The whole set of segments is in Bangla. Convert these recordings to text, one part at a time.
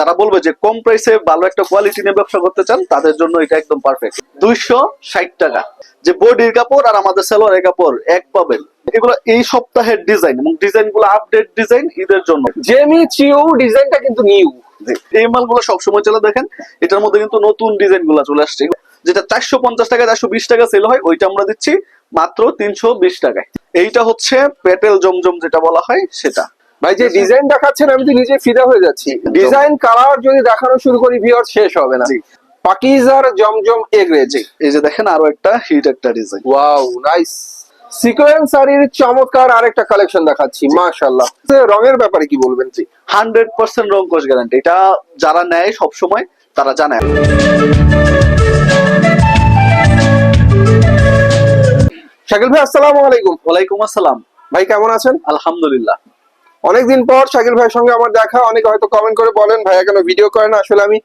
যারা বলবে যে কম প্রাইসে ভালো একটা কোয়ালিটি নিয়ে ব্যবসা করতে চান তাদের জন্য এটা একদম পারফেক্ট দুইশো ষাট টাকা। যে বডির কাপড় আর আমাদের সালোয়ারের কাপড় এক পাবেন। এগুলো এই সপ্তাহের ডিজাইন এবং ডিজাইনগুলো আপডেট ডিজাইন ঈদের জন্য। জেমি চিউ ডিজাইনটা কিন্তু নিউ এই মালগুলো সবসময় চলে দেখেন। এটার মধ্যে কিন্তু নতুন ডিজাইনগুলো চলে আসছে। যেটা চারশো পঞ্চাশ টাকা চারশো বিশ টাকা সেল হয় ওইটা আমরা দিচ্ছি মাত্র তিনশো বিশ টাকায়। এইটা হচ্ছে পেটেল জমজম যেটা বলা হয় সেটা। ভাই যে ডিজাইন দেখাচ্ছেন আমি তো নিজে ফিদা হয়ে যাচ্ছি। ডিজাইন কালার যদি দেখানো শুরু করি ভিউয়ার শেষ হবে না। পাকিজার জমজম এগরে জি এই যে দেখেন আরও একটা হিট একটা ডিজাইন ওয়াও নাইস সিকোয়েন্স শাড়ির চমৎকার আরেকটা কালেকশন দেখাচ্ছি মাশাআল্লাহ। রঙের ব্যাপারে কি বলবেন? জি হান্ড্রেড পার্সেন্ট রং কোষ গ্যারান্টি এটা যারা নেয় সবসময় তারা জানে। শাকিল ভাই আসসালামু আলাইকুম। ওয়ালাইকুম আসসালাম। ভাই কেমন আছেন? আলহামদুলিল্লাহ। অনেকদিন পর শাকিল ভাইয়ের সঙ্গে আমার দেখা অনেকে হয়তো কমেন্ট করে বলেন ভাইয়া কেন ভিডিও করে না? আসলে আমি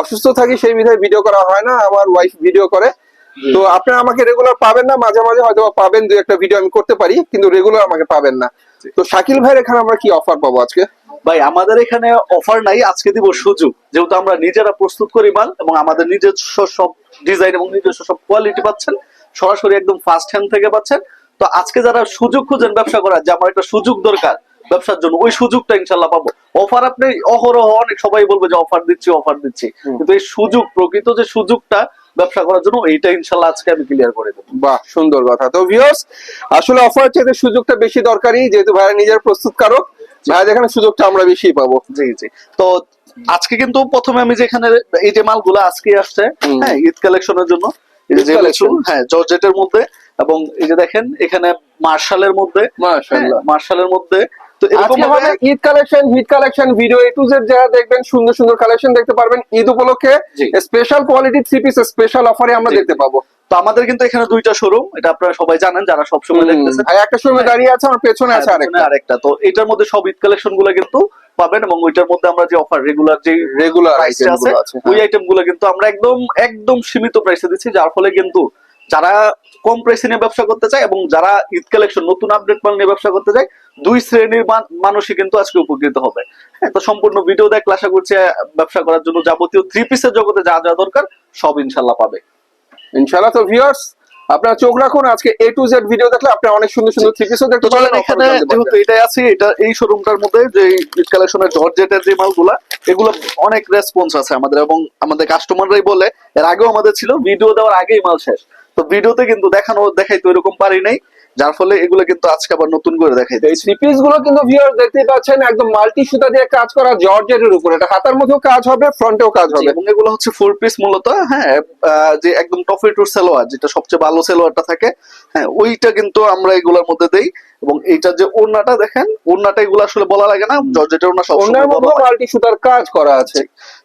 অসুস্থ থাকি সেই বিধায় ভিডিও করা হয় না আমার ওয়াইফ ভিডিও করে। তো আপনারা আমাকে রেগুলার পাবেন না মাঝে মাঝে হয়তো পাবেন দুই একটা ভিডিও আমি করতে পারি কিন্তু রেগুলার আমাকে পাবেন না। তো শাকিল ভাইয়ের এখানে আমরা কি অফার পাবো আজকে? ভাই আমাদের এখানে অফার নাই আজকে দিব সুযোগ। যেহেতু আমরা নিজেরা প্রস্তুত করি মাল এবং আমাদের নিজস্ব সব ডিজাইন এবং নিজস্ব সব কোয়ালিটি পাচ্ছেন সরাসরি একদম ফার্স্ট হ্যান্ড থেকে পাচ্ছেন। তো আজকে যারা সুযোগ খুঁজেন ব্যবসা করার যে আমার একটা সুযোগ দরকার ব্যবসার জন্য। ওই সুযোগটা ইনশাল্লাহ পাবো। অফার আপনি অহরহ অনেক সবাই বলবে যে অফার দিচ্ছি অফার দিচ্ছি। কিন্তু এই সুযোগ প্রকৃত যে সুযোগটা ব্যবসা করার জন্য এইটা ইনশাল্লাহ আজকে আমি ক্লিয়ার করে দেবো। বাহ সুন্দর কথা। তো ভিউয়ার্স আসলে অফার চাইতে সুযোগটা বেশি দরকারি যেহেতু ভাইয়া নিজের প্রস্তুতকারক ভাইয়া যেখানে সুযোগটা আমরা বেশি পাবো। জি জি। তো আজকে কিন্তু প্রথমে আমি যেখানে এই যে মালগুলো আজকে আসছে হ্যাঁ ঈদ কালেকশনের জন্য হ্যাঁ জর্জেটের মধ্যে এবং এই যে দেখেন এখানে মার্শালের মধ্যে হ্যাঁ, মার্শালের মধ্যে তো এরকম আজকে Eid collection hit collection video A to Z যারা দেখবেন সুন্দর সুন্দর কালেকশন দেখতে পারবেন। ঈদ উপলক্ষে special quality three piece special অফারে আমরা দেখতে পাবো। তো আমাদের কিন্তু এখানে দুইটা শোরুম এটা আপনারা সবাই জানেন যারা সবসময় দেখতেছেন। একটা সময় দাঁড়িয়ে আছে আমার পেছনে আছে হ্যাঁ, আরেকটা। আরেকটা। তো এটার মধ্যে সব ঈদ কালেকশনগুলো কিন্তু পাবেন এবং ওইটার মধ্যে আমরা যে অফার রেগুলার যে রেগুলার আইটেম আছে আছে ওই আইটেমগুলো কিন্তু আমরা একদম একদম সীমিত প্রাইসে দিচ্ছি যার ফলে কিন্তু যারা কম প্রাইসে নিয়ে ব্যবসা করতে চায় এবং যারা ঈদ কালেকশন নতুন আপডেট মাল নিয়ে ব্যবসা করতে চায় দুই শ্রেণির মানুষই কিন্তু আজকে উপকৃত হবে। হ্যাঁ তো সম্পূর্ণ ভিডিও দেখলে আশা করছি ব্যবসা করার জন্য যাবতীয় থ্রি পিসের জগতে যা যা দরকার সব ইনশাল্লাহ পাবে। ইনশাআল্লাহ তো ভিউয়ার্স আপনারা চোখ রাখুন আজকে এ টু জেড ভিডিও দেখলে আপনারা অনেক সুন্দর সুন্দর থ্রি পিসও দেখতে পারবেন এখানে যেহেতু এটাই আছে এটা এই শোরুমটার মধ্যে যে ঈদ কালেকশনের জর্জেটের যে মালগুলা এগুলো অনেক রেসপন্স আছে আমাদের এবং আমাদের কাস্টমাররাই বলে এর আগেও আমাদের ছিল ভিডিও দেওয়ার আগেই মাল শেষ। তো ভিডিওতে কিন্তু দেখানো দেখাই তো এরকম পারি নাই যার ফলে এগুলো কিন্তু আজকে আবার নতুন করে দেখাই এই থ্রি পিসগুলো কিন্তু ভিউয়ার দেখতেই পাচ্ছেন একদম মাল্টি সুতা দিয়ে কাজ করা জর্জেটের উপর। এটা হাতার মধ্যেও কাজ হবে ফ্রন্টেও কাজ হবে। এবং এগুলো হচ্ছে ফোর পিস মূলত হ্যাঁ যে একদম টফি টুর সেলোয়ার যেটা সবচেয়ে ভালো সেলোয়ারটা থাকে হ্যাঁ ওইটা কিন্তু আমরা এগুলোর মধ্যে দেই। এবং এইটা যে ওড়নাটা দেখেন ওড়নাটা এগুলো আসলে বলা লাগে না জর্জেটের ওড়না সব মধ্যেও মাল্টি সুতার কাজ করা আছে।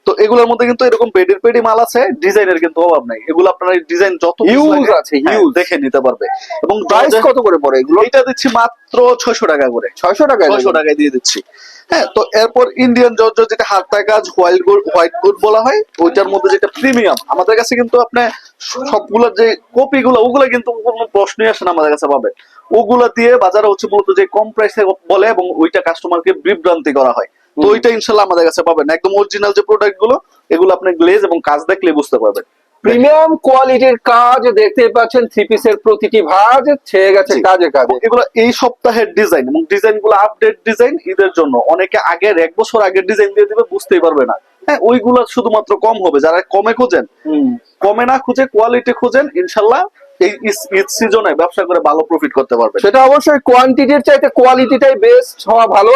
তো এগুলোর মধ্যে কিন্তু এরকম পেডির পেডি মাল আছে ডিজাইনের কিন্তু অভাব নাই। এগুলো আপনারা ডিজাইন যত লাগে, আছে, হ্যাঁ, huge। দেখে নিতে পারবে। এবং প্রাইস কত করে পড়ে এগুলো? এইটা দিচ্ছি মাত্র ছয়শো টাকা করে। ছয়শো টাকায় ছয়শো দেবেন? টাকায় দিয়ে দিচ্ছি। হ্যাঁ তো এরপর ইন্ডিয়ান জর্জ যেটা হাতটা কাজ হোয়াইট গুড হোয়াইট গুড বলা হয় ওইটার মধ্যে যেটা প্রিমিয়াম আমাদের কাছে কিন্তু আপনি সবগুলোর যে কপি গুলো ওগুলো কিন্তু কোনো প্রশ্নই আসে না আমাদের কাছে পাবেন। ওগুলা দিয়ে বাজারে হচ্ছে মূলত যে কম প্রাইসে বলে এবং ওইটা কাস্টমারকে বিভ্রান্তি করা হয়। তো ওইটা ইনশাল্লাহ আমাদের কাছে পাবেন। একদম অরিজিনাল যে প্রোডাক্টগুলো এগুলো আপনি গ্লেজ এবং কাজ দেখলে বুঝতে পারবেন। প্রিমিয়াম কোয়ালিটির কাজ দেখতে পাচ্ছেন থ্রি পিসের প্রতিটি ভাঁজ ছেয়ে গেছে কাজে। কাজে এগুলো এই সপ্তাহের ডিজাইন এবং ডিজাইনগুলো আপডেট ডিজাইন ঈদের জন্য। অনেকে আগের এক বছর আগের ডিজাইন দিয়ে দিবে বুঝতেই পারবে না। হ্যাঁ ওইগুলো শুধুমাত্র কম হবে। যারা কমে খোঁজেন কমে না খুঁজে কোয়ালিটি খুঁজেন ইনশাল্লাহ এই ঈদ সিজনে ব্যবসা করে ভালো প্রফিট করতে পারবেন। সেটা অবশ্যই কোয়ান্টিটির চাইতে কোয়ালিটিটাই বেস্ট হওয়া ভালো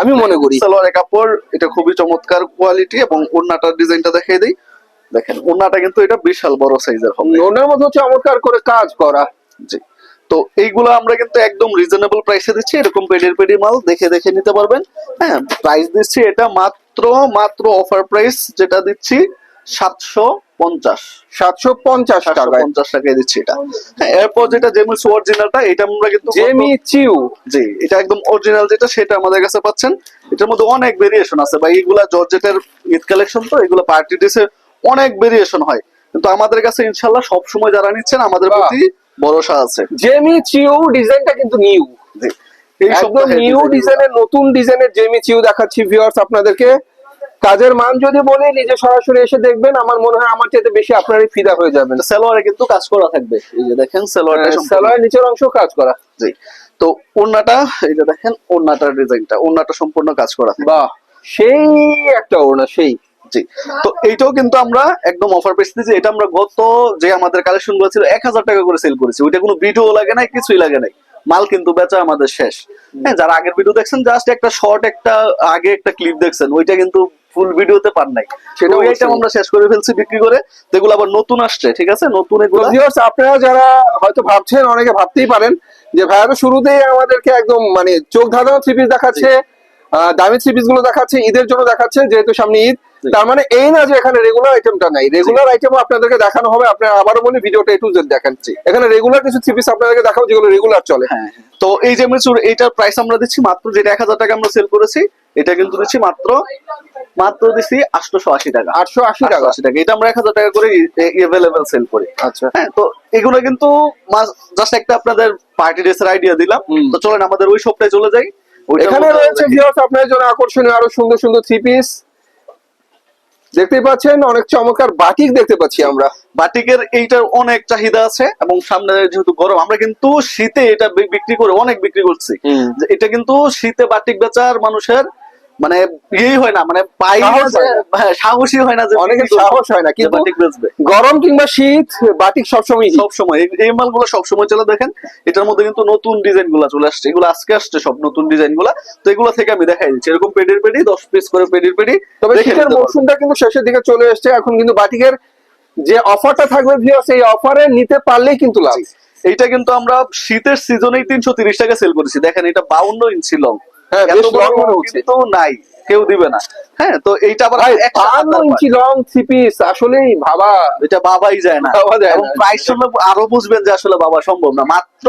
আমি মনে করি। সালোয়ারের কাপড় এটা খুবই চমৎকার কোয়ালিটি এবং ওড়নাটার ডিজাইনটা দেখিয়ে দিই। দেখেন ওড়নাটা কিন্তু এটা বিশাল বড় সাইজের হবে। ওনার মধ্যে চমৎকার করে কাজ করা। জি। তো এইগুলো আমরা কিন্তু একদম রিজনেবল প্রাইসে দিচ্ছি এরকম পেডির পেডি মাল দেখে দেখে নিতে পারবেন। হ্যাঁ প্রাইস দিচ্ছি এটা মাত্র মাত্র অফার প্রাইস যেটা দিচ্ছি সাতশো পঞ্চাশ। সাতশো পঞ্চাশ সাতশো পঞ্চাশ টাকায় দিচ্ছি এটা। হ্যাঁ এরপর যেটা জেমিস অরিজিনালটা এটা আমরা কিন্তু জেমি চিউ জি এটা একদম অরিজিনাল যেটা সেটা আমাদের কাছে পাচ্ছেন। এটার মধ্যে অনেক ভেরিয়েশন আছে। বা এইগুলা জর্জেটের ঈদ কালেকশন তো এগুলো পার্টি অনেক ভেরিয়েশন হয়। কিন্তু আমাদের কাছে ইনশাল্লাহ সব সময় যারা নিচ্ছেন আমাদের। প্রতি ভরসা আছে। জেমি চিউ ডিজাইনটা কিন্তু নিউ একদম নিউ ডিজাইনের নতুন ডিজাইনের জেমি চিউ দেখাচ্ছি ভিউয়ার্স আপনাদেরকে। কাজের মান যদি বলি নিজে সরাসরি এসে দেখবেন আমার মনে হয় আমার চাইতে বেশি আপনারই ফিদা হয়ে যাবেন। সালোয়ারে কিন্তু কাজ করা থাকবে। এই যে দেখেন সালোয়ারটা সম্পূর্ণ- নিচের অংশ কাজ করা। জি। তো ওড়নাটা এই যে দেখেন ওড়নাটার ডিজাইনটা ওড়নাটা সম্পূর্ণ কাজ করা। বাহ সেই একটা ওড়না সেই। জি। তো এইটাও কিন্তু আমরা একদম অফার প্রাইস দিয়েছি। এটা আমরা গত যে আমাদের কালেকশনগুলো ছিল এক হাজার টাকা করে সেল করেছি। ওইটা কোনো ভিডিও লাগে নাই কিছুই লাগে নাই। মাল কিন্তু বেচা আমাদের শেষ। হ্যাঁ যারা আগের ভিডিও দেখছেন জাস্ট একটা শর্ট একটা আগে একটা ক্লিপ দেখছেন ওইটা কিন্তু ফুল ভিডিওতে পান নাই। সেটা। আইটেম আমরা শেষ করে ফেলছি বিক্রি করে। তো এগুলো আবার নতুন আসছে ঠিক আছে? নতুন এগুলো। আপনারা যারা হয়তো ভাবছেন অনেকে ভাবতেই পারেন যে ভাইয়া তো শুরুতেই আমাদেরকে একদম মানে চোখ ধাঁধানো থ্রি পিস দেখাচ্ছে দামি থ্রি পিসগুলো দেখাচ্ছে ঈদের জন্য দেখাচ্ছে যেহেতু সামনে ঈদ। তার মানে এই না যে এখানে রেগুলার আইটেমটা নাই। রেগুলার আইটেম আপনাদেরকে দেখানো হবে। আপনারা আবারও বলি ভিডিওটা একটু জেড এখানে রেগুলার কিছু থ্রি পিস আপনাদেরকে দেখাবো যেগুলো রেগুলার চলে। হ্যাঁ হ্যাঁ। তো এই যে মেচুর এইটার প্রাইস আমরা দিচ্ছি মাত্র যেটা এক হাজার টাকা আমরা সেল করেছি এটা কিন্তু দিচ্ছি মাত্র মাত্র দিচ্ছি আটশো আশি টাকা। আটশো আশি টাকা। আশি টাকা। এটা আমরা এক হাজার টাকা করে এভেলেবেল সেল করি। আচ্ছা। হ্যাঁ তো এগুলো কিন্তু জাস্ট একটা আপনাদের পার্টি ড্রেসের আইডিয়া দিলাম। তো চলেন আমাদের ওই সপ্তাহে চলে যাই। এখানে রয়েছে আপনার ভিউয়ার্স আপনাদের জন্য আকর্ষণীয় আরও সুন্দর সুন্দর থ্রি পিস দেখতেই পাচ্ছেন অনেক চমৎকার বাটিক দেখতে পাচ্ছি আমরা। বাটিকের এইটার অনেক চাহিদা আছে এবং সামনে যেহেতু গরম আমরা কিন্তু শীতে এটা বিক্রি করে অনেক বিক্রি করছি। এটা কিন্তু শীতে বাটিক বেচার মানুষের মানে ইয়েই হয় না মানে পাই সাহস হয় না। হ্যাঁ, না যে করবে, সাহস হয় না কিন্তু বাটিক বেচবে গরম কিংবা শীত বাটিক সবসময় সব সময় এই মালগুলো সব সময় চলে দেখেন এটার মধ্যে কিন্তু নতুন ডিজাইনগুলা চলে আসছে। এগুলো আজকে আসছে সব নতুন ডিজাইনগুলা তো এগুলো থেকে আমি দেখাই দিচ্ছি। এরকম পেডির পেডি দশ পিস করে পেডির পেডি তবে শীতের মৌসুমটা কিন্তু শেষের দিকে চলে এসেছে। এখন কিন্তু বাটিকের যে অফারটা থাকবে ভিউয়ার্স এই অফারে নিতে পারলেই কিন্তু লাভ। এইটা কিন্তু আমরা শীতের সিজনেই তিনশো তিরিশ টাকা সেল করেছি। দেখেন এটা বাউন্ন ইঞ্চি লং হ্যাঁ। কিন্তু নাই কেউ দিবে না। হ্যাঁ তো এইটা আবার ইঞ্চি লং থ্রি পিস আসলেই ভাবা এটা বাবাই যায় না। বাবা যায় প্রাইস শুনলে আরও বুঝবেন যে আসলে বাবা সম্ভব না। মাত্র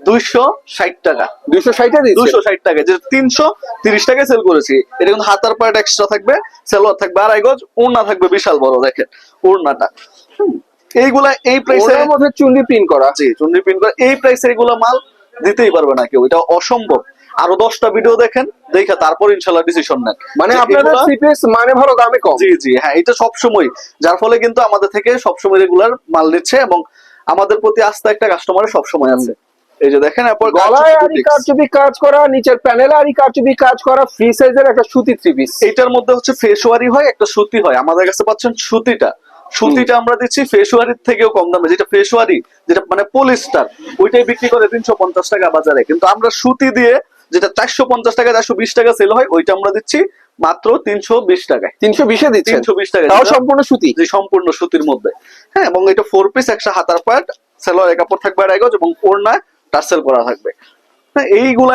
দুইশো ষাট টাকা। দুইশো ষাটে দুশো ষাট টাকা। যে তিনশো তিরিশ টাকায় সেল করেছি। এটা কিন্তু হাতার পার্ট এক্সট্রা থাকবে সেলোয়ার থাকবে। আড়াই গজ ওড়না থাকবে বিশাল বড় দেখেন ওড়নাটা। হুম। এইগুলা এই প্রাইসে ওটার মধ্যে চুন্ডি প্রিন্ট করা। জি চুন্ডি প্রিন্ট করে। এই প্রাইসের এগুলো মাল দিতেই পারবে না কেউ। এটা অসম্ভব। আরও দশটা ভিডিও দেখেন দেখে তারপর ইনশাল্লাহ ডিসিশন নেন। মানে থ্রি পিস মানে ভালো দামে কম। জি জি হ্যাঁ এটা সবসময়। যার ফলে কিন্তু আমাদের থেকে সবসময় রেগুলার মাল নিচ্ছে এবং আমাদের প্রতি আস্থা একটা কাস্টমারের সবসময় আছে। এই যে দেখেন এরপর গলায় আরি কারচুপি কাজ করা নিচের প্যানেলে আরি কারচুপি কাজ করা ফ্রি সাইজের একটা সুতি থ্রি পিস এইটার মধ্যে হচ্ছে ফেসওয়ারি হয় একটা সুতি হয়। আমাদের কাছে পাচ্ছেন সুতিটা। সুতিটা আমরা দিচ্ছি ফেসওয়ারির থেকেও কম দামে। যেটা ফেসওয়ারি যেটা মানে পলিস্টার ওইটাই বিক্রি করে তিনশো পঞ্চাশ টাকা বাজারে। কিন্তু আমরা সুতি দিয়ে যেটা চারশো পঞ্চাশ টাকা চারশো বিশ টাকা সেল হয় ওইটা আমরা দিচ্ছি মাত্র তিনশো বিশ টাকায়। তিনশো বিশে দিচ্ছেন? তিনশো বিশ টাকা তাও সম্পূর্ণ সুতি? যে সম্পূর্ণ সুতির মধ্যে। হ্যাঁ এবং এটা ফোর পিস একটা হাতার পার্ট সেলোয়ার কাপড় থাকবে আড়াই গজ এবং ওড়না টার্সেল করা থাকবে। হ্যাঁ এইগুলা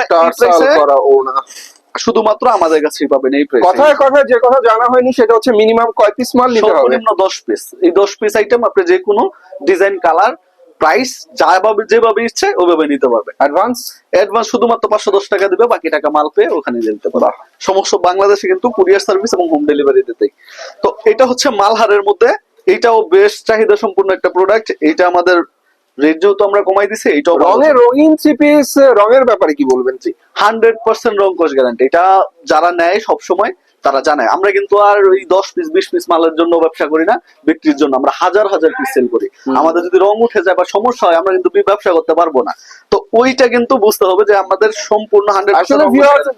করা ও না শুধুমাত্র আমাদের কাছেই পাবেন এই প্রাইসে কথায় কথায় যে কথা জানা হয়নি সেটা হচ্ছে মিনিমাম কয় পিস মাল নিতে হবে? সর্বনিম্ন দশ পিস এই দশ পিস আইটেম আপনি যে কোনো ডিজাইন কালার প্রাইস যা ভাবে যেভাবে ইচ্ছে ওইভাবে নিতে পারবে। অ্যাডভান্স অ্যাডভান্স শুধুমাত্র পাঁচশো দশ টাকা দেবে বাকি টাকা মাল পেয়ে ওখানে দিতে পারবে। সমস্ত বাংলাদেশে কিন্তু কুরিয়ার সার্ভিস এবং হোম ডেলিভারি দিতেই তো এটা হচ্ছে মালহারের মধ্যে। এটাও বেশ চাহিদা সম্পূর্ণ একটা প্রোডাক্ট এটা আমাদের রেট যেহেতু আমরা কমাই দিছি এইটাও রঙের রঙিন থ্রি পিস রঙের ব্যাপারে কি বলবেন? হান্ড্রেড পার্সেন্ট রং কোষ গ্যারান্টি এটা যারা নেয় সব সময় তারা জানে। আমরা কিন্তু আর ওই দশ পিস বিশ পিস মালের জন্য ব্যবসা করি না বিক্রির জন্য। আমরা হাজার হাজার পিস সেল করি। আমাদের যদি রং উঠে যায় বা সমস্যা হয় আমরা কিন্তু ব্যবসা করতে পারব না। তো ওইটা কিন্তু বুঝতে হবে যে আমাদের সম্পূর্ণ হান্ড্রেড আসলে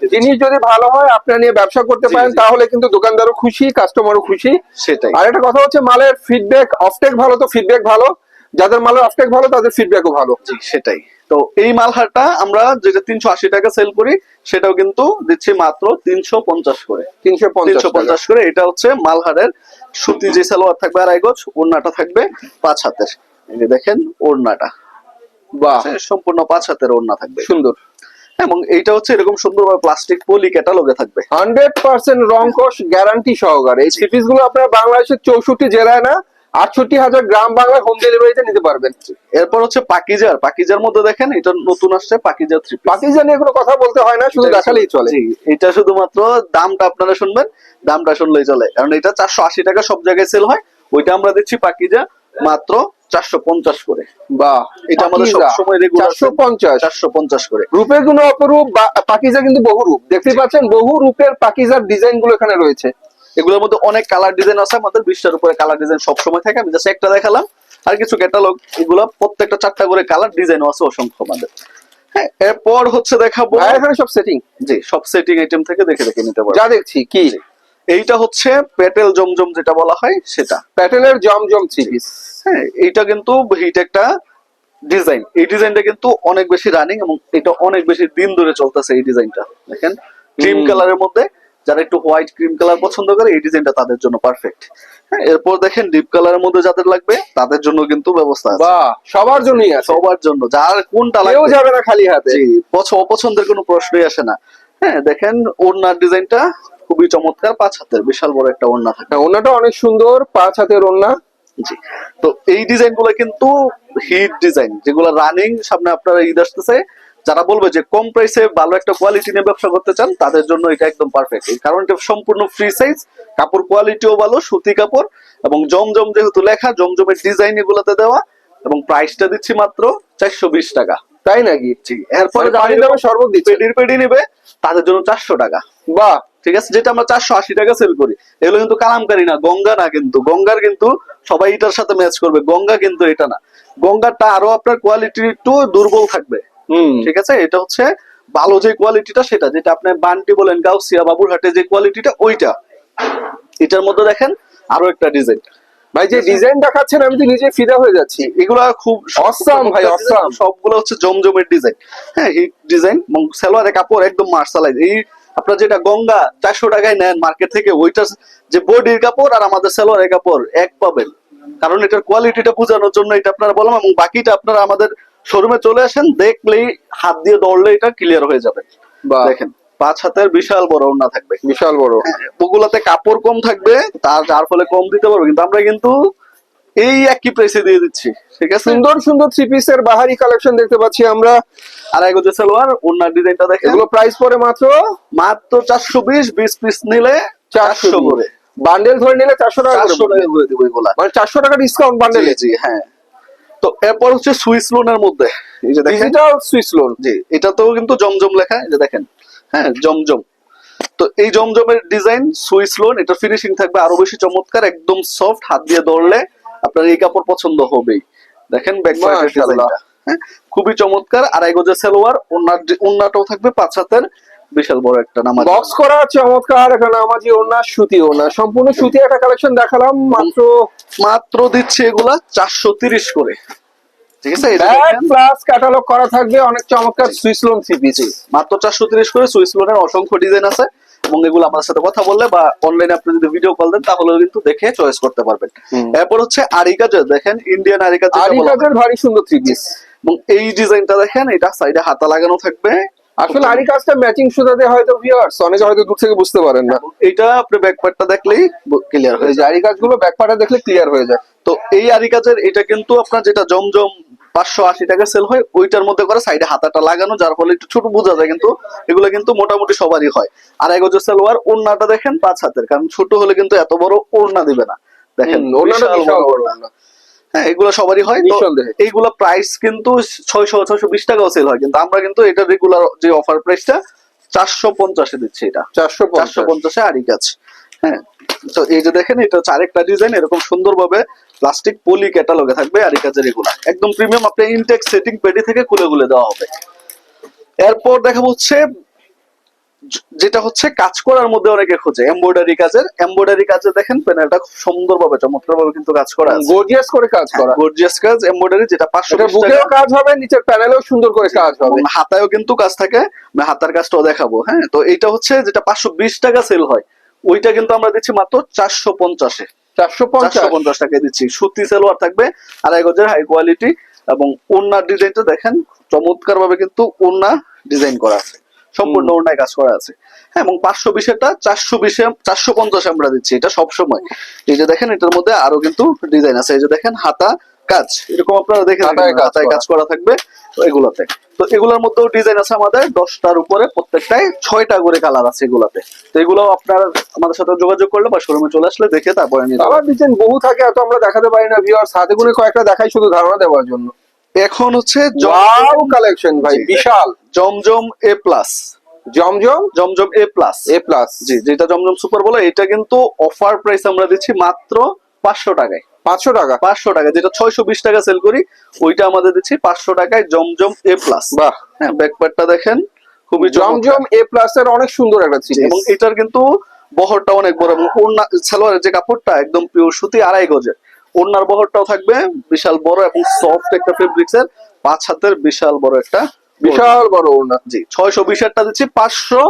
জিনিস যদি ভালো হয় আপনারা নিয়ে ব্যবসা করতে পারেন তাহলে কিন্তু দোকানদারও খুশি কাস্টমারও খুশি। সেটাই। আর একটা কথা হচ্ছে মালের ফিডব্যাক অফটেক ভালো তো ফিডব্যাক ভালো। যাদের মালের অফটেক ভালো তাদের ফিডব্যাকও ভালো। সেটাই। তো এই মালহারটা আমরা যেটা তিনশো আশি টাকা সেল করি সেটাও কিন্তু দিচ্ছি মাত্র তিনশো পঞ্চাশ করে। তিনশো পঞ্চাশ তিনশো পঞ্চাশ করে এটা হচ্ছে মালহারের সুতি যে সালোয়ার থাকবে আড়াই গজ ওড়নাটা থাকবে পাঁচ হাতের। দেখেন ওড়নাটা। বাহ। সম্পূর্ণ পাঁচ হাতের ওড়না থাকবে। সুন্দর। এবং এইটা হচ্ছে এরকম সুন্দরভাবে প্লাস্টিক পলি ক্যাটালগে থাকবে। হান্ড্রেড পার্সেন্ট রং কোষ গ্যারান্টি সহকারে। এই সিরিজগুলো আপনার বাংলাদেশের চৌষট্টি জেলায় না আটষট্টি হাজার গ্রাম বাংলায় হোম ডেলিভারিতে নিতে পারবেন। এরপর হচ্ছে পাকিজার। পাকিজার মধ্যে দেখেন এটা নতুন আসছে পাকিজার থ্রি পাকিস্তান নিয়ে কোনো কথা বলতে হয় না শুধু দেখালেই চলে। এটা শুধুমাত্র দামটা আপনারা শুনবেন দামটা শুনলেই চলে। কারণ এটা চারশো আশি টাকা সব জায়গায় সেল হয় ওইটা আমরা দিচ্ছি পাকিজা মাত্র চারশো পঞ্চাশ করে। বাহ এটা আমাদের সবসময় রেগুলার চারশো পঞ্চাশ। চারশো পঞ্চাশ করে। রূপের গুণ অপরূপ বা- পাকিজা কিন্তু বহু রূপ দেখতে পাচ্ছেন বহু রূপের পাকিজার ডিজাইনগুলো এখানে রয়েছে। এগুলোর মধ্যে অনেক কালার ডিজাইন আছে আমাদের বিশটার উপরে কালার ডিজাইন সবসময় থাকে। আমি জাস্ট একটা দেখালাম আর কিছু ক্যাটালগ এগুলো প্রত্যেকটা চারটা করে কালার ডিজাইনও আছে অসংখ্য আমাদের। হ্যাঁ এরপর হচ্ছে দেখাবো এখানে সব সেটিং জি সব সেটিং আইটেম থেকে দেখে দেখে নিতে পারব যা দেখছি কি? এইটা হচ্ছে পেটেল জমজম যেটা বলা হয় সেটা। প্যাটেলের জমজম পিস হ্যাঁ এইটা কিন্তু হিট একটা ডিজাইন এই ডিজাইনটা কিন্তু অনেক বেশি রানিং এবং এটা অনেক বেশি দিন ধরে চলতেছে এই ডিজাইনটা দেখেন ক্রিম কালারের মধ্যে যারা একটু হোয়াইট ক্রিম কালার পছন্দ করে এই ডিজাইনটা তাদের জন্য পারফেক্ট হ্যাঁ এরপর দেখেন ডিপ কালারের মধ্যে যাদের লাগবে তাদের জন্য কিন্তু ব্যবস্থা আছে। বাহ সবার জন্যই আছে। সবার জন্য যার কোনটা লাগবে। যাবে না খালি হাতে। জি পছ- অপছন্দের কোনো প্রশ্নই আসে না। হ্যাঁ দেখেন ওড়নার ডিজাইনটা খুবই চমৎকার পাঁচ হাতের বিশাল বড় একটা ওড়না থাকে। হ্যাঁ, ওনাটা অনেক সুন্দর পাঁচ হাতের ওন্না জি তো এই ডিজাইনগুলো কিন্তু হিট ডিজাইন যেগুলো রানিং সামনে আপনারা ঈদ আসতেছে যারা বলবে যে কম প্রাইসে ভালো একটা কোয়ালিটি নিয়ে ব্যবসা করতে চান তাদের জন্য এটা একদম পারফেক্ট কারণ এটা সম্পূর্ণ ফ্রি সাইজ কাপড় কোয়ালিটিও ভালো সুতি কাপড় এবং জমজম যেহেতু লেখা জমজমের ডিজাইন এগুলোতে দেওয়া এবং প্রাইসটা দিচ্ছি মাত্র চারশো বিশ টাকা। তাই নাকি? এরপরে মানে দামে শরবত দিচ্ছে। পেডির পেডি নিবে তাদের জন্য চারশো টাকা। বাহ! ঠিক আছে যেটা আমরা চারশো আশি টাকা সেল করি। এগুলো কিন্তু কালামকারি না গঙ্গা না কিন্তু। গঙ্গার কিন্তু সবাই এটার সাথে ম্যাচ করবে। গঙ্গা কিন্তু এটা না। গঙ্গাটা আরও আপনার কোয়ালিটি একটু দুর্বল থাকবে। ঠিক আছে? এটা হচ্ছে ভালো যে কোয়ালিটিটা সেটা যেটা আপনি বান্টি বলেন গাউসিয়া বাবুরহাটে যে কোয়ালিটিটা ওইটা। এটার মধ্যে দেখেন আরও একটা ডিজাইন ভাই যে ডিজাইন দেখাচ্ছেন আমি তো নিজে ফিদা হয়ে যাচ্ছি। এগুলা খুব Awesome ভাই, awesome. সবগুলো হচ্ছে জমজমের ডিজাইন হ্যাঁ হিট ডিজাইন সালোয়ারের কাপড় একদম মার্শালাইজ এই আপনার যেটা গঙ্গা চারশো টাকায় নেন মার্কেট থেকে ওইটা যে বডির কাপড় আর আমাদের সালোয়ারের কাপড় এক পাবেন। কারণ এটার কোয়ালিটিটা বোঝানোর জন্য এটা আপনারা বললাম এবং বাকিটা আপনারা আমাদের শোরুমে চলে আসেন দেখলেই হাত দিয়ে দৌড়লে এটা ক্লিয়ার হয়ে যাবে। দেখেন পাঁচ হাতের বিশাল বড় ওড়না থাকবে। বিশাল বড়। ওগুলাতে কাপড় কম থাকবে তার যার ফলে কম দিতে পারব কিন্তু আমরা কিন্তু এই একই প্রাইসে দিয়ে দিচ্ছি ঠিক আছে? সুন্দর সুন্দর থ্রি পিসের বাহারি কালেকশন দেখতে পাচ্ছি আমরা। আর এক হচ্ছে সালোয়ার ওনার ডিজাইনটা দেখেন। এগুলো প্রাইস পড়ে মাত্র? মাত্র চারশো বিশ বিশ পিস নিলে চারশো করে। বান্ডেল ধরে নিলে চারশো টাকা করে চারশো টাকা করে দিব এগুলা। মানে চারশো টাকা ডিসকাউন্ট বান্ডেল জি হ্যাঁ। তো এরপর হচ্ছে সুইস লোনের মধ্যে। এই যে দেখেন। ডিজিটাল সুইস লোন জি এটাতেও কিন্তু জমজম লেখা এই যে দেখেন। হ্যাঁ জমজম। তো এই জমজমের ডিজাইন সুইস লোন এটা ফিনিশিং থাকবে আরও বেশি চমৎকার একদম সফট হাত দিয়ে ধরলে আপনার এই কাপড় পছন্দ হবেই। দেখেন ব্যাক খুবই চমৎকার আর এক গজের সালোয়ার ওনাটাও থাকবে পাঁচ হাতের বিশাল বড় একটা নামাজ। বক্স করা চমৎকার। একটা নামাজি ওনা সুতি ওনা সম্পূর্ণ সুতি একটা কালেকশন দেখালাম মাত্র মাত্র দিচ্ছে এগুলা চারশো তিরিশ করে। ঠিক আছে এটা ব্যাগ দেখেন, প্লাস ক্যাটালগ করা থাকবে অনেক চমৎকার সুইস লোন থ্রি মাত্র চারশো তিরিশ করে সুইস লোনের অসংখ্য ডিজাইন আছে এবং এগুলো আমার সাথে কথা বললে বা অনলাইনে আপনি যদি ভিডিও কল দেন তাহলেও কিন্তু দেখে চয়েস করতে পারবেন। এরপর হচ্ছে আরিকাজ দেখেন ইন্ডিয়ান আরিকাজ আরি কাজের ভারী সুন্দর থ্রি পিস এবং এই ডিজাইনটা দেখেন এটা সাইডে হাতা লাগানো থাকবে। আসলে আরি কাজটা ম্যাচিং সুতাতে হয়তো ভিউয়ার্স অনেকে হয়তো দূর থেকে বুঝতে পারেন না। এটা আপনি ব্যাকপার্টটা দেখলেই ক্লিয়ার হয়ে যায়। আরি কাজগুলো ব্যাকপার্টে দেখলে ক্লিয়ার হয়ে যায়। তো এই আরিকাজের এটা কিন্তু আপনার যেটা জমজম পাঁচশো আশি টাকা সেল হয় ওইটার মধ্যে করে সাইডে হাতাটা লাগানো যার ফলে একটু ছোট বোঝা যায় কিন্তু এগুলো কিন্তু মোটামুটি সবারই হয়। আর এক হচ্ছে সালোয়ার ওড়নাটা দেখেন পাঁচ হাতের কারণ ছোট হলে কিন্তু এত বড় ওড়না দিবে না। দেখেন ওড়নাটা বিশাল বড় ওড়না। হ্যাঁ এগুলো সবারই হয়। তো এইগুলো প্রাইস কিন্তু ছয়শো ছয়শো বিশ টাকাও সেল হয়। কিন্তু আমরা কিন্তু এটা রেগুলার যে অফার প্রাইসটা চারশো পঞ্চাশে দিচ্ছি এটা। চারশো চারশো পঞ্চাশে আড়ি কাজ। হ্যাঁ তো এই যে দেখেন এটা হচ্ছে আরেকটা ডিজাইন এরকম সুন্দরভাবে প্লাস্টিক পলি ক্যাটালগে থাকবে আড়ি কাজের এগুলা একদম প্রিমিয়াম আপনি ইনটেক সেটিং পেডি থেকে খুলে খুলে দেওয়া হবে। এরপর দেখা হচ্ছে যেটা হচ্ছে কাজ করার মধ্যে অনেকে খোঁজে। এমব্রয়ডারি কাজের। এমব্রয়ডারি কাজে দেখেন প্যানেলটা খুব সুন্দরভাবে চমৎকারভাবে কিন্তু কাজ করা আছে। গর্জিয়াস করে কাজ করা। গর্জিয়াস কাজ এমব্রয়ডারি যেটা পাঁচশো এটা বুকেও কাজ হবে নিচের প্যানেলেও সুন্দর করে কাজ হবে। হাতায়ও কিন্তু কাজ থাকে। আমি হাতার কাজটাও দেখাবো হ্যাঁ? তো এইটা হচ্ছে যেটা পাঁচশো বিশ টাকা সেল হয়। ওইটা কিন্তু আমরা দিচ্ছি মাত্র চারশো পঞ্চাশে। চারশো চারশো পঞ্চাশ পঞ্চাশ টাকায় দিচ্ছি। সুতি সালোয়ার থাকবে আড়াই গজের হাই কোয়ালিটি এবং ওড়নার ডিজাইনটা দেখেন চমৎকার ভাবে কিন্তু ওড়না ডিজাইন করা আছে। সম্পূর্ণ হুম। কাজ করা আছে। হ্যাঁ এবং পাঁচশো বিশেরটা চারশো বিশে চারশো পঞ্চাশ আমরা দিচ্ছি এটা সব সময়। এই যে দেখেন এটার মধ্যে আরও কিন্তু ডিজাইন আছে। এই যে দেখেন হাতা কাজ এরকম আপনারা দেখে হাতায় কাজ করা। থাকবে এগুলাতে। তো এগুলোর মধ্যেও ডিজাইন আছে আমাদের দশটার উপরে প্রত্যেকটাই ছয়টা করে কালার আছে এগুলাতে। তো এগুলো আপনার আমাদের সাথে যোগাযোগ করলে বা শোরুমে চলে আসলে দেখে তারপরে নিতে আবার ডিজাইন বহু থাকে এত আমরা দেখাতে পারি না ভিউয়ার্স হাতে গুনে কয়েকটা দেখাই শুধু ধারণা দেওয়ার জন্য। এখন হচ্ছে কালেকশন ভাই বিশাল। Zamzam A plus Zamzam? Zamzam A plus A plus G যেটা জমজম সুপার বলে এটা কিন্তু অফার প্রাইস আমরা দিচ্ছি মাত্র পাঁচশো টাকায়। পাঁচশো টাকা? পাঁচশো টাকা যেটা ছয়শো বিশ টাকা সেল করি ওইটা আমাদের দিচ্ছি পাঁচশো টাকায় জমজম এ প্লাস বাহ। হ্যাঁ ব্যাকপ্যাকটা দেখেন খুবই জমজম। এ প্লাস এর অনেক সুন্দর একটা থ্রি এবং এটার কিন্তু বহরটা অনেক বড় এবং ওড়না সালোয়ারের যে কাপড়টা একদম পিওর সুতি আড়াই গজের। ওড়নার বহরটাও থাকবে বিশাল বড় এবং সফট একটা ফেব্রিক্স এর পাঁচ হাতের বিশাল বড় একটা বিশাল বড় ওড়না। জি ছয়শো বিশ টা দিচ্ছি পাঁচশো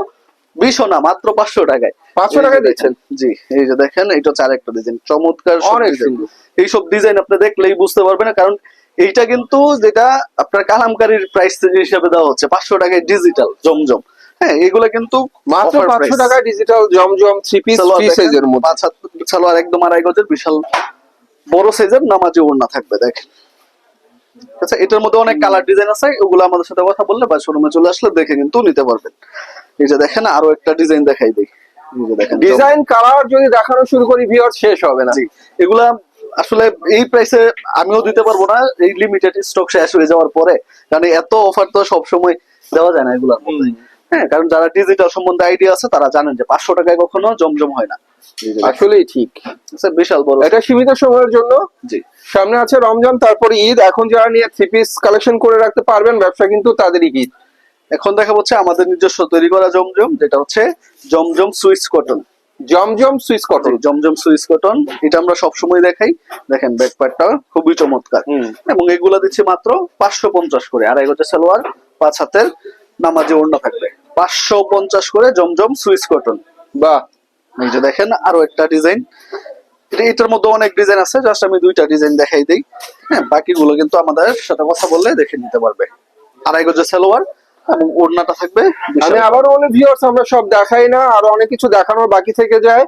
বিশও না মাত্র পাঁচশো টাকায়। 500 এই যে টাকায় দিচ্ছেন? জি এই যে দেখেন এটা হচ্ছে আরেকটা ডিজাইন চমৎকার সব অনেক সুন্দর। এইসব ডিজাইন আপনি দেখলেই বুঝতে পারবেন না কারণ এইটা কিন্তু যেটা আপনার কালামকারীর প্রাইস হিসেবে দেওয়া হচ্ছে পাঁচশো টাকায় ডিজিটাল জমজম। হ্যাঁ এগুলো কিন্তু মাত্র পাঁচশো টাকায় digital Zamzam three piece three সাইজের মধ্যে। সালোয়ার একদম আড়াই গজের বিশাল বড় সাইজের নামাজি ওড়না থাকবে দেখেন। আচ্ছা এটার মধ্যে অনেক কালার ডিজাইন আছে ওগুলো আমাদের সাথে কথা বললে বা শোরুমে চলে আসলে দেখে কিন্তু নিতে পারবেন। এই যে দেখেন আরও একটা ডিজাইন দেখাই দিই। দেখেন ডিজাইন কালার যদি দেখানো শুরু করি ভিউয়ার শেষ হবে না। এগুলা আসলে এই প্রাইসে আমিও দিতে পারব না এই লিমিটেড স্টক শেষ হয়ে যাওয়ার পরে কারণ এত অফার তো সবসময় দেওয়া যায় না এগুলা হ্যাঁ কারণ যারা ডিজিটাল সম্বন্ধে আইডিয়া আছে তারা জানেন যে পাঁচশো টাকায় কখনো জমজম হয় না। আসলেই ঠিক। আচ্ছা, বিশাল বড়। এটা সীমিত সময়ের জন্য। জি। সামনে আছে রমজান তারপরে ঈদ। এখন যারা নিয়ে থ্রি পিস কালেকশন করে রাখতে পারবেন ব্যবসা কিন্তু তাদেরই ঈদ। এখন দেখা হচ্ছে আমাদের নিজস্ব তৈরি করা জমজম যেটা হচ্ছে Zamzam swiss cotton Zamzam swiss cotton Zamzam swiss cotton এটা আমরা সবসময় দেখাই। দেখেন ব্যাকপ্যাকটা খুবই চমৎকার। হুম। এবং এগুলা দিচ্ছে মাত্র পাঁচশো পঞ্চাশ করে আড়াই গজের সালোয়ার পাঁচ হাতের নামাজে ওড়না থাকবে। পাঁচশো পঞ্চাশ করে জমজম সুইস কটন বা এই যে দেখেন আরও একটা ডিজাইন এটার মধ্যে অনেক ডিজাইন আছে জাস্ট আমি দুইটা ডিজাইন দেখাই দিই। হ্যাঁ বাকিগুলো কিন্তু আমাদের সাথে কথা বললে দেখে নিতে পারবে। আড়াই গজের সালোয়ার এবং ওড়নাটা থাকবে আমি আবারও বলি ভিউয়ার্স আমরা সব দেখাই না আরও অনেক কিছু দেখানোর বাকি থেকে যায়।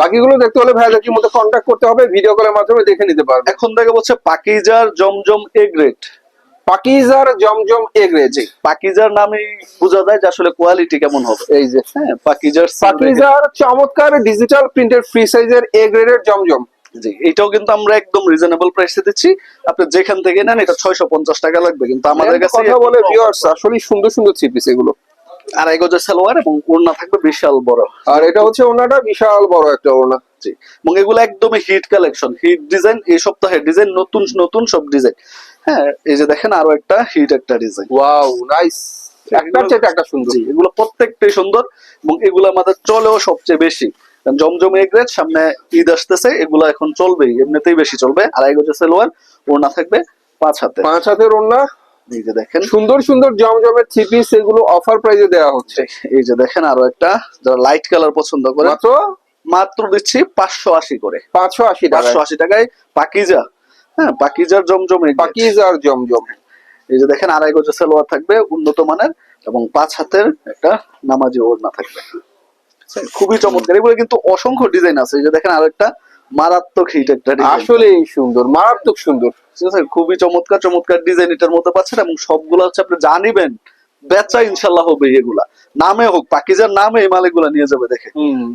বাকিগুলো দেখতে হলে ভাইয়াদের মধ্যে কন্ট্যাক্ট করতে হবে ভিডিও কলের মাধ্যমে দেখে নিতে পারবে। এখন দেখা হচ্ছে পাকিজার জমজম এ গ্রেড পাকিজার জমজম এগ্রেজ পাকিজার নামেই বোঝা যায় যে আসলে কোয়ালিটি কেমন হবে। এই যে হ্যাঁ পাকিজার পাকিজার চমৎকার ডিজিটাল প্রিন্টেড ফ্রি সাইজের এ গ্রেডের জমজম। জি এটাও কিন্তু আমরা একদম রিজনেবল প্রাইসে দিচ্ছি। আপনি যেখান থেকে নেন এটা ছয়শো পঞ্চাশ টাকা লাগবে। কিন্তু আমাদের কাছে কথা বলে ভিউয়ার্স আসলে সুন্দর সুন্দর থ্রি পিস এগুলো। আড়াই গজের সালোয়ার এবং ওড়না থাকবে বিশাল বড়। আর এটা হচ্ছে ওনাটা বিশাল বড় একটা জি এবং এগুলো একদমই হিট কালেকশন হিট ডিজাইন এই সপ্তাহে ডিজাইন নতুন নতুন সব ডিজাইন হ্যাঁ এই যে দেখেন আরও একটা হিট একটা ডিজাইন ওয়াও নাইস একটা চেয়ে একটা সুন্দর। এগুলো প্রত্যেকটাই সুন্দর এবং এগুলো আমাদের চলেও সবচেয়ে বেশি। জমজম এগ্রেড সামনে ঈদ আসতেছে এগুলো এখন চলবেই এমনিতেই বেশি চলবে। আড়াই গজের সালোয়ার ওড়না থাকবে পাঁচ হাতে। পাঁচ হাতের ওনা এই যে দেখেন। সুন্দর সুন্দর জমজমের থ্রি পিস এগুলো অফার প্রাইজে দেওয়া হচ্ছে। এই যে দেখেন আরও একটা যারা লাইট কালার পছন্দ করে। মাত্র? মাত্র দিচ্ছি পাঁচশো আশি করে। পাঁচশো আশি পাঁচশো আশি টাকায় পাকিজা। হ্যাঁ পাকিজার জমজম পাকিজার জমজম। এই যে দেখেন আড়াই গজের সালোয়ার থাকবে উন্নত মানের এবং পাঁচ হাতের একটা নামাজি ওড়না থাকবে। খুবই চমৎকার। এগুলো কিন্তু অসংখ্য ডিজাইন আছে। এই যে দেখেন আরেকটা মারাত্মক হিট একটা আসলে সুন্দর মারাত্মক সুন্দর। ঠিক আছে? খুবই চমৎকার চমৎকার ডিজাইন এটার মধ্যে পাচ্ছেন এবং সবগুলো হচ্ছে আপনি জানিবেন বেচা ইনশাল্লাহ হবে এগুলা। নামে হোক পাকিজার নামে এই মাল এগুলা নিয়ে যাবে দেখে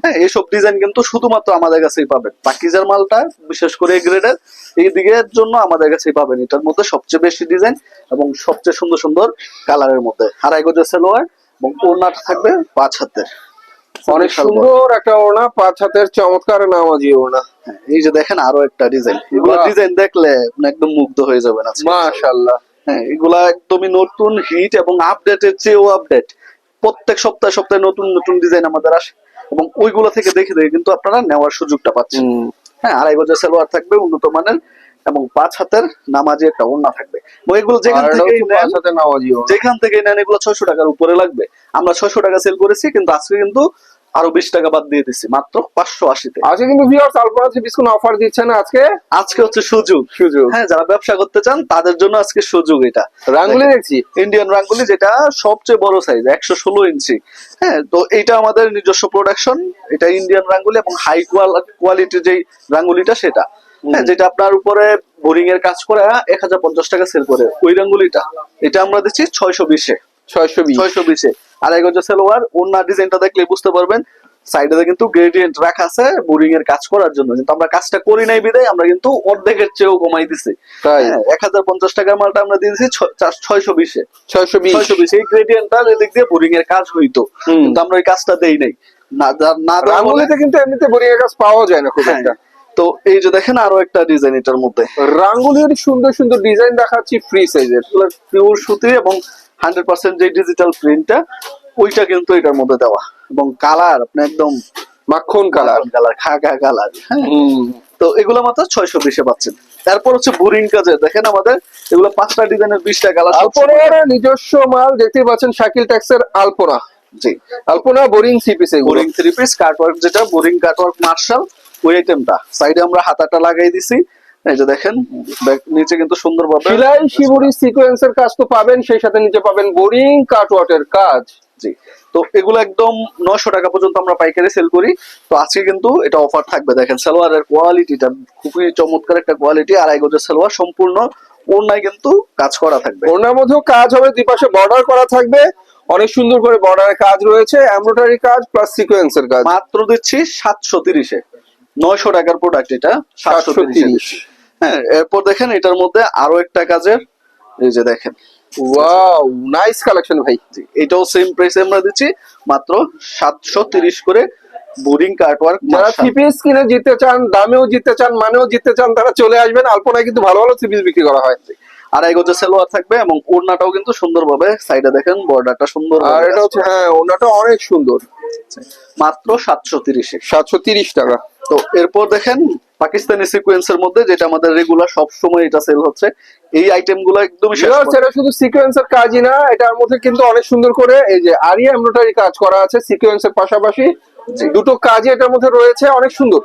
হ্যাঁ এইসব ডিজাইন কিন্তু শুধুমাত্র আমাদের কাছেই পাবেন। পাকিজার মালটা বিশেষ করে এই গ্রেডের এই দিকের জন্য আমাদের কাছেই পাবেন। এটার মধ্যে সবচেয়ে বেশি ডিজাইন এবং সবচেয়ে সুন্দর সুন্দর কালারের মধ্যে। আড়াই গজের সেলোয়ার এবং ওড়নাটা থাকবে পাঁচ হাতের। অনেক সুন্দর একটা ওনা পাঁচ হাতের চমৎকার নামাজি ওনা হ্যাঁ, এই যে দেখেন আরও একটা ডিজাইন। এগুলো ডিজাইন দেখলে একদম মুগ্ধ হয়ে যাবেন আজকে। মাশাল্লাহ হ্যাঁ এগুলা একদমই নতুন হিট এবং আপডেটের চেয়েও আপডেট প্রত্যেক সপ্তাহে সপ্তাহে নতুন নতুন ডিজাইন আমাদের আসে এবং ওইগুলো থেকে দেখে দেখে কিন্তু আপনারা নেওয়ার সুযোগটা পাচ্ছেন। হ্যাঁ আড়াই গজের সালোয়ার থাকবে উন্নত মানের এবং পাঁচ হাতের নামাজি একটা ওড়না থাকবে। এগুলো যেখান থেকে যেখান থেকে নেন এগুলো ছয়শো টাকার উপরে লাগবে। আমরা ছয়শো টাকা সেল করেছি কিন্তু আজকে কিন্তু আরও বিশ টাকা বাদ দিয়ে দিচ্ছি মাত্র পাঁচশো আশিতে। আজকে কিন্তু ভিউয়ার্স থ্রি পিস কোনো অফার দিচ্ছে না আজকে। আজকে হচ্ছে সুযোগ। সুযোগ। হ্যাঁ যারা ব্যবসা করতে চান তাদের জন্য আজকে সুযোগ এটা। রাঙ্গুলি দেখছি। ইন্ডিয়ান রাঙ্গুলি যেটা সবচেয়ে বড় সাইজ একশো ষোলো ইঞ্চি। হ্যাঁ তো এটা আমাদের নিজস্ব প্রোডাকশন এটা ইন্ডিয়ান রাঙ্গুলি এবং হাই কোয়ালিটির যেই রাঙ্গুলিটা সেটা। হ্যাঁ যেটা আপনার উপরে বোরিং এর কাজ করে এক হাজার পঞ্চাশ টাকা সেল করে। ওই রাঙ্গুলিটা এটা আমরা দিচ্ছি ছয়শো বিশে। ছয়শো বিশ। ছয়শো বিশে। আড়াই গজ সালোয়ার ওনার ডিজাইনটা দেখলে বুঝতে পারবেন। সাইডে কিন্তু গ্রেডিয়েন্ট রাখা আছে বোরিং এর কাজ করার জন্য। কিন্তু আমরা কাজটা করি নাই বিদায় আমরা কিন্তু অর্ধেকের চেয়েও কমাই দিছি। তাই? এক হাজার পঞ্চাশ টাকার মালটা আমরা দিয়েছি ছয়শো বিশে। ছয়শো বিশ। ছয়শো বিশ। এই গ্রেডিয়েন্টটা এদিক দিয়ে বোরিং এর কাজ হইতো। কিন্তু আমরা ওই কাজটা দেই নাই। না রাঙ্গুলিতে কিন্তু এমনিতে বোরিং এর কাজ পাওয়া যায় না খুব হ্যাঁ। একটা। তো এই যে দেখেন আরও একটা ডিজাইন এটার মধ্যে। রাঙ্গুলির সুন্দর সুন্দর ডিজাইন দেখাচ্ছি ফ্রি সাইজের পিওর সুতি এবং হান্ড্রেড পার্সেন্ট যে ডিজিটাল প্রিন্টটা ওইটা কিন্তু এটার মধ্যে দেওয়া। এবং কালার আপনি একদম মাখন কালার কালার খাগা কালার হ্যাঁ? তো এগুলো মাত্র ছয়শো বিশে পাচ্ছেন। তারপর হচ্ছে বোরিং কাজে দেখেন আমাদের এগুলো পাঁচটা ডিজাইনের বিশটা কালার আলপনার নিজস্ব মাল দেখতেই পাচ্ছেন শাকিল ট্যাক্সের আলপনা জি। আলপনা বোরিং সিপিস এগুলো। বোরিং থ্রি পিস কাটওয়ার্ক যেটা বোরিং কাটওয়ার্ক মার্শাল ওই আইটেমটা সাইডে আমরা হাতাটা লাগাই দিছি। এই যে দেখেন নিচে কিন্তু সুন্দরভাবে সিলাই শিবুরি সিকোয়েন্সের কাজ তো পাবেন সেই সাথে নিচে পাবেন বোরিং কাটওয়াটের কাজ। জি তো এগুলো একদম নয়শো টাকা পর্যন্ত আমরা পাইকারি সেল করি। তো আজকে কিন্তু এটা অফার থাকবে। দেখেন সালোয়ারের কোয়ালিটিটা খুবই চমৎকার একটা কোয়ালিটি আড়াই গজের সালোয়ার সম্পূর্ণ ওড়নায় কিন্তু কাজ করা থাকবে। ওনার মধ্যেও কাজ হবে দুই পাশে বর্ডার করা থাকবে। অনেক সুন্দর করে বর্ডারের কাজ রয়েছে এমব্রয়ডারি কাজ প্লাস সিকোয়েন্সের কাজ। মাত্র দিচ্ছি সাতশো তিরিশে। নয়শো টাকার প্রোডাক্ট এটা সাতশো তিরিশ। হ্যাঁ এরপর দেখেন এটার মধ্যে আরও একটা কাজের এই যে দেখেন। ওয়াও নাইস কালেকশন ভাই। এটাও সেম প্রাইসে আমরা দিচ্ছি মাত্র সাতশো তিরিশ করে বোরিং কার্টওয়ার্ক যারা থ্রি পিস কিনে জিততে চান দামেও জিততে চান মানেও জিততে চান তারা চলে আসবেন। আলপনায় কিন্তু ভালো ভালো পিস বিক্রি করা হয়। আড়াই গজের সেলোয়ার থাকবে এবং ওড়নাটাও কিন্তু সুন্দরভাবে সাইডে দেখেন বর্ডারটা সুন্দর আর এটা হচ্ছে হ্যাঁ ওনাটা অনেক সুন্দর। মাত্র সাতশো তিরিশে। সাতশো তিরিশ টাকা। তো এরপর দেখেন পাকিস্তানি সিকোয়েন্সের মধ্যে যেটা আমাদের রেগুলার সব সময় এটা সেল হচ্ছে এই আইটেমগুলো একদমই এটা শুধু সিকোয়েন্সের কাজই না এটার মধ্যে কিন্তু অনেক সুন্দর করে এই যে আরিয়া এমব্রয়ডারি কাজ করা আছে সিকোয়েন্সের পাশাপাশি দুটো কাজই এটার মধ্যে রয়েছে অনেক সুন্দর।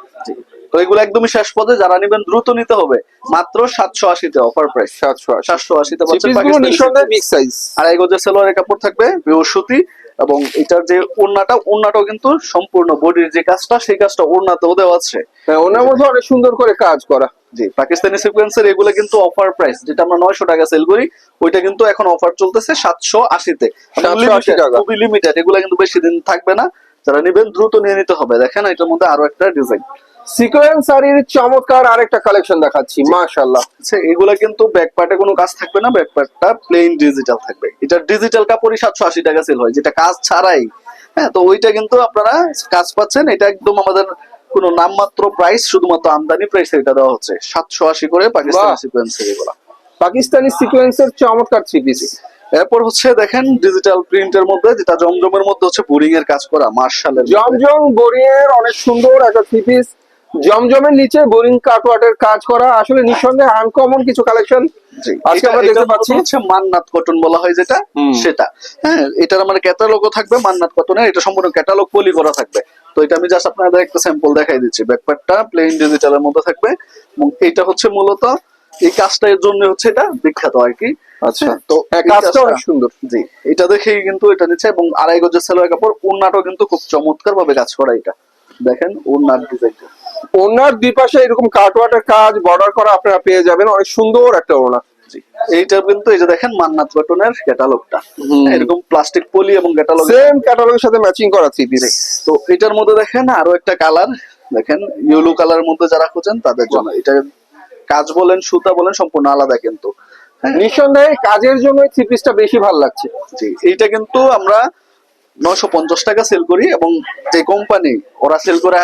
তো এগুলো একদমই শেষ পদে যারা নেবেন দ্রুত নিতে হবে। মাত্র সাতশো আশিতে অফার প্রাইস সাতশো সাতশো আশিতে পাচ্ছেন নিঃসন্দেহে। বিগ সাইজ আড়াই গজের সেলোয়ারের কাপড় থাকবে পিওর সুতি এবং এটার যে ওড়নাটা ওড়নাটাও কিন্তু সম্পূর্ণ বডির যে কাজটা সেই কাজটা ওড়নাতেও দেওয়া আছে। হ্যাঁ ওনার মধ্যে অনেক সুন্দর করে কাজ করা। জি পাকিস্তানি সিকোয়েন্সের এগুলো কিন্তু অফার প্রাইস যেটা আমরা নয়শো টাকা সেল করি ওইটা কিন্তু এখন অফার চলতেছে সাতশো আশিতে। 780 টাকা। খুবই লিমিটেড এগুলো কিন্তু বেশি দিন থাকবে না। যারা নেবেন দ্রুত নিয়ে নিতে হবে। দেখেন এটার মধ্যে আরও একটা ডিজাইন সিকোয়েন্স শাড়ির চমৎকার আরেকটা কালেকশন দেখাচ্ছি মাশাআল্লাহ। আচ্ছা এগুলা কিন্তু ব্যাক পার্টে কোনো কাজ থাকবে না ব্যাক পার্টটা প্লেন ডিজিটাল থাকবে। এটা ডিজিটাল কাপড়ই সাতশো আশি টাকা সেল হয় যেটা কাজ ছাড়াই। হ্যাঁ তো ওইটা কিন্তু আপনারা কাজ পাচ্ছেন এটা একদম আমাদের কোনো নামমাত্র প্রাইস শুধুমাত্র আমদানি প্রাইস এটা দেওয়া হচ্ছে। সাতশো আশি করে পাকিস্তানি এগুলা। পাকিস্তানি সিকোয়েন্সের চমৎকার থ্রি পিস এরপর হচ্ছে দেখেন ডিজিটাল প্রিন্টের মধ্যে যেটা জমজমের মধ্যে হচ্ছে বোরিং এর কাজ করা মার্শালের জমজম বোরিংয়ের অনেক সুন্দর একটা থ্রি পিস জমজমের নিচে বোরিং কাটওয়ার্টের কাজ করা আসলে নিঃসন্দেহে আনকমন কিছু কালেকশন আজকে আমরা দেখতে পাচ্ছি। হচ্ছে মান্নাত কটন বলা হয় যেটা। সেটা। হ্যাঁ এটার আমার ক্যাটালগও থাকবে মান্নাত কটনের এটা সম্পূর্ণ ক্যাটালগ পলি করা থাকবে। তো এটা আমি জাস্ট আপনাদের একটা স্যাম্পল দেখাই দিচ্ছি। ব্যাকপ্যাকটা প্লেন ডিজিটালের মধ্যে থাকবে। এবং এটা হচ্ছে মূলত এই কাজটা এর জন্য হচ্ছে এটা বিখ্যাত আর কি। আচ্ছা তো হ্যাঁ কাজটা অনেক সুন্দর। জি এটা দেখেই কিন্তু এটা নিচ্ছে এবং আড়াই গজের সেলোয়ার কাপড়। উন্নাটাও কিন্তু খুব চমৎকার ভাবে কাজ করা এটা। দেখেন উন্নার ডিজাইনটা ওনার দুই পাশে এরকম কাটওয়ার্টের কাজ বর্ডার করা আপনারা পেয়ে যাবেন। অনেক সুন্দর একটা ওনা এইটা কিন্তু এই যে দেখেন মান্নাত কটনের ক্যাটালগটা। এরকম প্লাস্টিক পলি এবং ক্যাটালগ সেম ক্যাটালগের সাথে ম্যাচিং করা থ্রি তো এটার মধ্যে দেখেন আরও একটা কালার দেখেন ইয়েলো কালারের মধ্যে যারা খুঁজেন তাদের জন্য। এটা কাজ বলেন সুতা বলেন সম্পূর্ণ আলাদা কিন্তু। হ্যাঁ? নিঃসন্দেহে কাজের জন্য থ্রি পিসটা বেশি ভালো লাগছে। জি। এইটা কিন্তু আমরা নশো পঞ্চাশ টাকা সেল করি এবং যে কোম্পানি ওরা সেল করে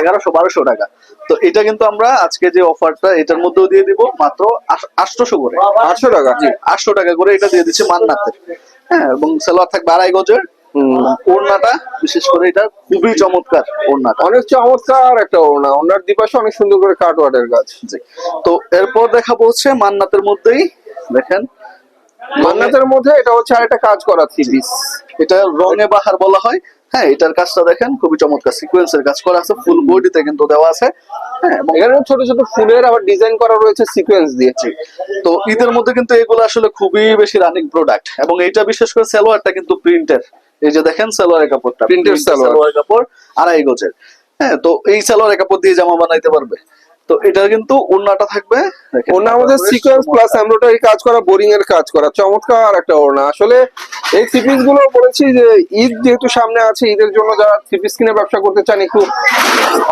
এগারোশো বারোশো টাকা। তো এটা কিন্তু আমরা আজকে যে অফারটা এটার মধ্যেও দিয়ে দিব মাত্র আটশোশো করে। আটশো টাকা? আটশো টাকা করে এটা দিয়ে দিচ্ছে মান্নাতের হ্যাঁ এবং সালোয়ার থাকবে আড়াই গজের। ওড়নাটা বিশেষ করে এটা খুবই চমৎকার ওড়নাটা। অনেক চমৎকার একটা ওনা ওনার দুই অনেক সুন্দর করে কাটওয়ার্টের কাজ জি। তো এরপর দেখাবো হচ্ছে মান্নাতের মধ্যেই। দেখেন মান্নাতের মধ্যে এটা হচ্ছে আরেকটা কাজ করা থ্রি পিস এটা রঙে বাহার বলা হয়। হ্যাঁ এটার কাজটা দেখেন খুবই চমৎকার। সিকোয়েন্সের কাজ করা আছে ফুল বডিতে কিন্তু দেওয়া আছে। হ্যাঁ এখানে ছোট ছোট ফুলের আবার ডিজাইন করা রয়েছে সিকোয়েন্স দিয়ে। তো ঈদের মধ্যে কিন্তু এগুলো আসলে খুবই বেশি রানিং প্রোডাক্ট এবং এটা বিশেষ করে সালোয়ারটা কিন্তু প্রিন্টের এই যে দেখেন সালোয়ারের কাপড়টা। Printed সালোয়ার। কাপড় আড়াই গজের। হ্যাঁ তো এই সালোয়ারের কাপড় দিয়ে জামা বানাইতে পারবে। তো এটা কিন্তু ওড়নাটা থাকবে। ওড়না আমাদের সিকোয়েন্স প্লাস এমব্রয়ডারি কাজ করা বোরিং এর কাজ করা চমৎকার একটা ওড়না। আসলে এই থ্রি পিসগুলো বলেছি যে ঈদ যেহেতু সামনে আছে ঈদের জন্য যারা থ্রি পিস কিনে ব্যবসা করতে চান একটু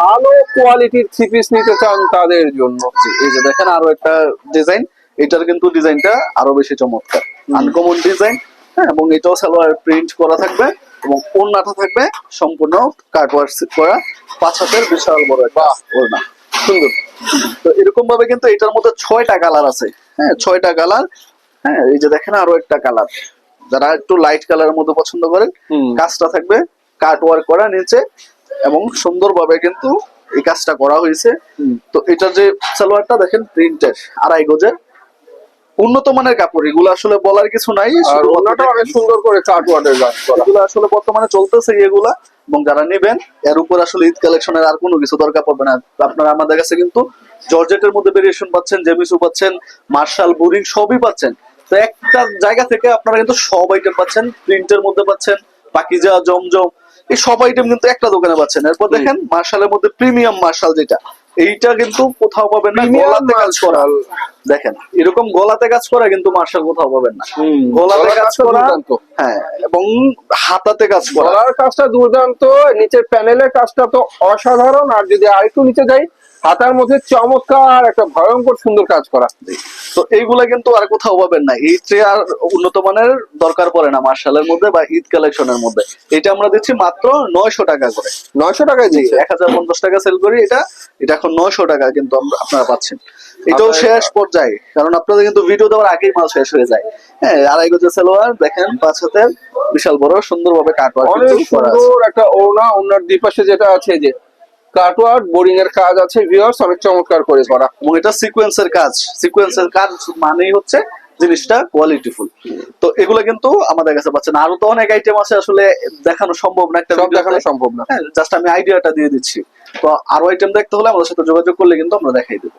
ভালো কোয়ালিটির থ্রি পিস নিতে চান তাদের জন্য। এই যে দেখেন আরও একটা ডিজাইন এটার কিন্তু ডিজাইনটা আরও বেশি চমৎকার। আনকমন ডিজাইন হ্যাঁ এবং এটাও সালোয়ার প্রিন্ট করা থাকবে এবং ওড়নাটা থাকবে সম্পূর্ণ কাটওয়ার্ক করা পাঁচ হাতের বিশাল বড় একটা ওড়না। সুন্দর। তো এরকম ভাবে কিন্তু এটার মধ্যে ছয়টা কালার আছে। হ্যাঁ ছয়টা কালার। হ্যাঁ এই যে দেখেন আরও একটা কালার। যারা একটু লাইট কালারের মধ্যে পছন্দ করেন কাজটা থাকবে কাট ওয়ার্ক করা নিচে এবং সুন্দরভাবে কিন্তু এই কাজটা করা হয়েছে। তো এটার যে সালোয়ারটা দেখেন প্রিন্টের আড়াই গজের। উন্নত মানের কাপড় এগুলো আসলে বলার কিছু নাই সুন্দর করে কাট ওয়ার্ডের কাজ করা। এগুলো আসলে বর্তমানে চলতেছে এগুলা। এবং যারা নেবেন এর উপর আসলে ঈদ কালেকশনের আর কোনো কিছু দরকার পড়বে না। আপনারা আমাদের কাছে কিন্তু জর্জেটের মধ্যে ভেরিয়েশন পাচ্ছেন জেমিসু পাচ্ছেন মার্শাল বোরিং সবই পাচ্ছেন। তো একটা জায়গা থেকে আপনারা কিন্তু সব আইটেম পাচ্ছেন প্রিন্টের মধ্যে পাচ্ছেন পাকিজা জমজম এই সব আইটেম কিন্তু একটা দোকানে পাচ্ছেন। এরপর দেখেন মার্শালের মধ্যে প্রিমিয়াম মার্শাল যেটা এইটা কিন্তু কোথাও পাবেন না গলাতে কাজ করা। দেখেন এরকম গলাতে কাজ করা কিন্তু মার্শাল কোথাও পাবেন না। গলাতে কাজ করা হ্যাঁ এবং হাতাতে কাজ করা। কাজটা দুর্দান্ত নিচের প্যানেলের কাজটা তো অসাধারণ আর যদি আরেকটু নিচে যাই হাতার মধ্যে চমৎকার একটা ভয়ঙ্কর সুন্দর কাজ করা। তো এইগুলা কিন্তু আর কোথাও পাবেন না। এই আর উন্নত মানের দরকার পড়ে না মার্শালের মধ্যে বা ঈদ কালেকশনের মধ্যে। এটা আমরা দিচ্ছি মাত্র নয়শো টাকা করে। নয়শো টাকায় দিচ্ছে এক হাজার পঞ্চাশ টাকা সেল করি। এটা এটা এখন নয়শো টাকা কিন্তু আমরা- আপনারা পাচ্ছেন। এটাও শেষ পর্যায়ে কারণ আপনাদের কিন্তু ভিডিও দেওয়ার আগেই মাল শেষ হয়ে যায়। হ্যাঁ আড়াই সালোয়ার দেখেন পাঁচ হাতের বিশাল বড় সুন্দরভাবে কাটওয়ার্ক অনেক। সুন্দর একটা ওড়না ওড়নার দুই পাশে যেটা আছে যে কাটওয়ার্ড বোরিং এর কাজ আছে ভিউয়ার্স অনেক চমৎকার করে করা। এবং এটা সিকোয়েন্সের কাজ। সিকোয়েন্সের কাজ মানেই হচ্ছে জিনিসটা কোয়ালিটিফুল তো এগুলো কিন্তু আমাদের কাছে পাচ্ছেন। আরও তো অনেক আইটেম আছে আসলে দেখানো সম্ভব না একটা দেখানো সম্ভব না। হ্যাঁ জাস্ট আমি আইডিয়াটা দিয়ে দিচ্ছি। তো আরও আইটেম দেখতে হলে আমাদের সাথে যোগাযোগ করলে কিন্তু আমরা দেখাই দেবো।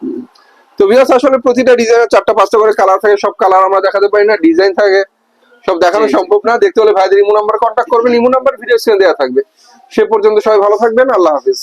তো ভিউয়ার্স আসলে প্রতিটা ডিজাইনের চারটা পাঁচটা করে কালার থাকে সব কালার আমরা দেখাতে পারি না ডিজাইন থাকে। সব দেখানো। সম্ভব না। দেখতে হলে ভাইদের ইমো নাম্বার কন্ট্যাক্ট করবেন। ইমো নাম্বার ভিডিও স্ক্রিনে দেওয়া থাকবে। সে পর্যন্ত সবাই ভালো থাকবেন। আল্লাহ হাফিজ।